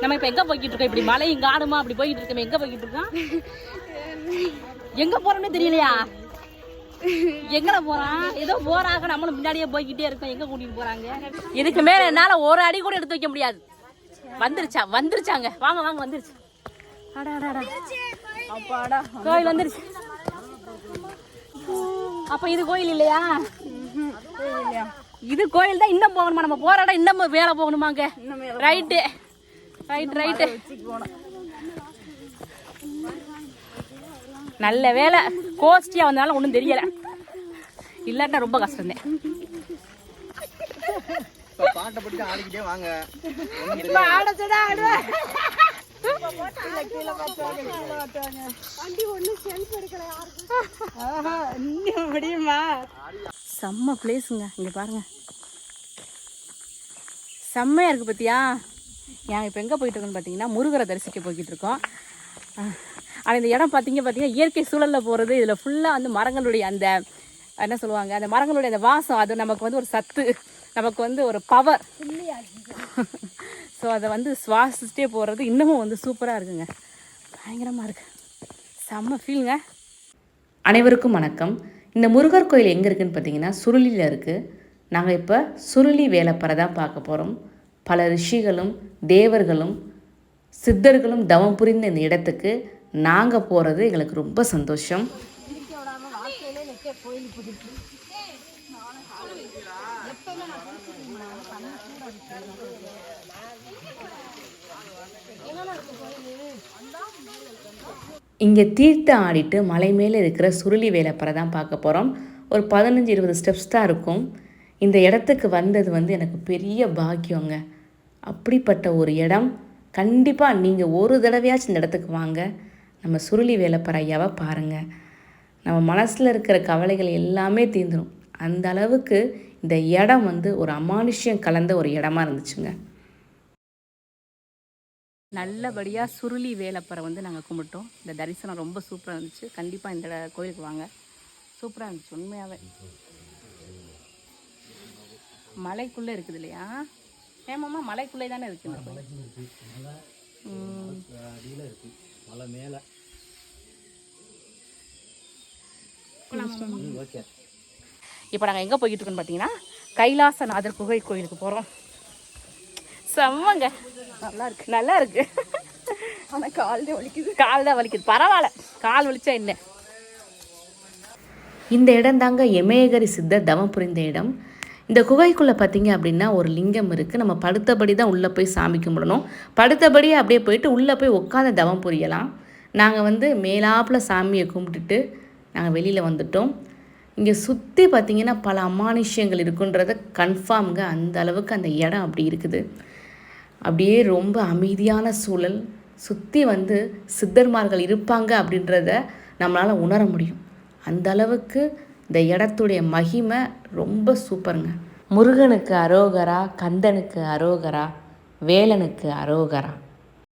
நம்ம இப்ப எங்க போய்கிட்டு இருக்கோம்? இப்படி மலையும் காடுமா அப்படி போய்கிட்டு இருக்கோம். எங்க போய்கிட்டு இருக்கோம்? எங்க போறோம்னே தெரியலையா? எங்கட போறான் ஏதோ போறாங்க. நம்மளும் முன்னாடியே போய்கிட்டே இருக்கோம். எங்க கூட்டிட்டு போறாங்க? இதுக்கு மேல என்னால ஒரு அடி கூட எடுத்து வைக்க முடியாது. வந்துருச்சா? வந்துருச்சாங்க. வாங்க வாங்க வந்துருச்சு. கோயில் வந்துருச்சு. அப்ப இது கோயில் இல்லையா? இல்லையா இது கோயில் தான் இன்னும் போகணுமா? நம்ம போற இடம் இன்னும் வேலை போகணுமாங்க? ரைட்டு ரைட் ரைட்டு நல்ல வேலை. கோஷ்டியா வந்தனால ஒன்றும் தெரியல. இல்லாட்டா ரொம்ப கஷ்டம்தான் இப்ப பாட்டை போட்டு ஆடிக்கிட்டே வாங்க. ஆடச்சடா செம்ம பிளேஸுங்க இங்கே பாருங்க. செம்மையாக இருக்குது பார்த்தியா ஏன் இப்போ எங்கே போயிட்டுருக்கோன்னு பார்த்தீங்கன்னா முருகரை தரிசிக்க போய்கிட்டு இருக்கோம் ஆனால் இந்த இடம் பார்த்தீங்க பார்த்தீங்கன்னா இயற்கை சூழலில் போகிறது இதில் ஃபுல்லாக வந்து மரங்களுடைய அந்த என்ன சொல்லுவாங்க அந்த மரங்களுடைய அந்த வாசம் அது நமக்கு வந்து ஒரு சத்து நமக்கு வந்து ஒரு பவர் ஸோ அதை வந்து சுவாசிச்சுட்டே போகிறது இன்னமும் வந்து சூப்பராக இருக்குங்க. பயங்கரமாக இருக்கு. செம்ம ஃபீலுங்க அனைவருக்கும் வணக்கம். இந்த முருகர் கோயில் எங்கே இருக்குன்னு பார்த்தீங்கன்னா சுருளியில் இருக்குது நாங்கள் இப்போ சுருளி வேலைப்பறை தான் பார்க்க போகிறோம் பல ரிஷிகளும் தேவர்களும் சித்தர்களும் தவம் புரிந்த இந்த இடத்துக்கு நாங்கள் போகிறது எங்களுக்கு ரொம்ப சந்தோஷம். இங்கே தீர்த்தம் ஆடிட்டு மலை மேலே இருக்கிற சுருளி வேலைப்பறை தான் பார்க்க போகிறோம் ஒரு பதினஞ்சு இருபது ஸ்டெப்ஸ் தான் இருக்கும். இந்த இடத்துக்கு வந்தது வந்து எனக்கு பெரிய பாக்கியங்க. அப்படிப்பட்ட ஒரு இடம். கண்டிப்பாக நீங்கள் ஒரு தடவையாச்சும் இந்த இடத்துக்கு வாங்க. நம்ம சுருளி வேலைப்பற ஐயாவை பாருங்கள் நம்ம மனசில் இருக்கிற கவலைகள் எல்லாமே தீர்ந்துடும் அந்த அளவுக்கு இந்த இடம் வந்து ஒரு அமானுஷ்யம் கலந்த ஒரு இடமா இருந்துச்சுங்க. நல்லபடியாக சுருளி வேலப்பறை வந்து நாங்கள் கும்பிட்டோம். இந்த தரிசனம் ரொம்ப சூப்பராக இருந்துச்சு. கண்டிப்பாக இந்த கோயிலுக்கு வாங்க. சூப்பராக இருந்துச்சு உண்மையாகவே மலைக்குள்ளே இருக்குது இல்லையா? ஏமாம்மா மலைக்குள்ளே தானே இருக்கு இந்த கோயில் ம். மலை மேல. ஓகே. இப்போ நாங்கள் எங்கே போய்கிட்டு இருக்கோம்னு பார்த்தீங்கன்னா கைலாசநாதர் குகை கோயிலுக்கு போகிறோம் செம்மங்க. நல்லா இருக்கு. நல்லா இருக்கு. ஆனா கால்ல வலிக்குது. கால் தான் வலிக்குது. பரவாயில்ல. கால் வலிச்சா என்ன? இந்த இடம் தாங்க எமயகரி சித்தர் தவம் புரிந்த இடம். இந்த குகைக்குள்ளே பார்த்தீங்க அப்படின்னா ஒரு லிங்கம் இருக்குது நம்ம படுத்தபடி தான் உள்ளே போய் சாமி கும்பிடணும். படுத்தபடியே அப்படியே போயிட்டு உள்ளே போய் உட்காந்து தவம் புரியலாம். நாங்கள் வந்து மேலாப்பில் சாமியை கும்பிட்டுட்டு நாங்கள் வெளியில் வந்துட்டோம். இங்கே சுற்றி பார்த்தீங்கன்னா பல அமானுஷ்யங்கள் இருக்குன்றத கன்ஃபார்ம்ங்க அந்த அளவுக்கு அந்த இடம் அப்படி இருக்குது. அப்படியே ரொம்ப அமைதியான சூழல். சுற்றி வந்து சித்தர்மார்கள் இருப்பாங்க அப்படின்றத நம்மளால் உணர முடியும். அந்த அளவுக்கு இந்த இடத்துடைய மகிமை ரொம்ப சூப்பருங்க. முருகனுக்கு அரோகரா கந்தனுக்கு அரோகரா வேலனுக்கு அரோகரா.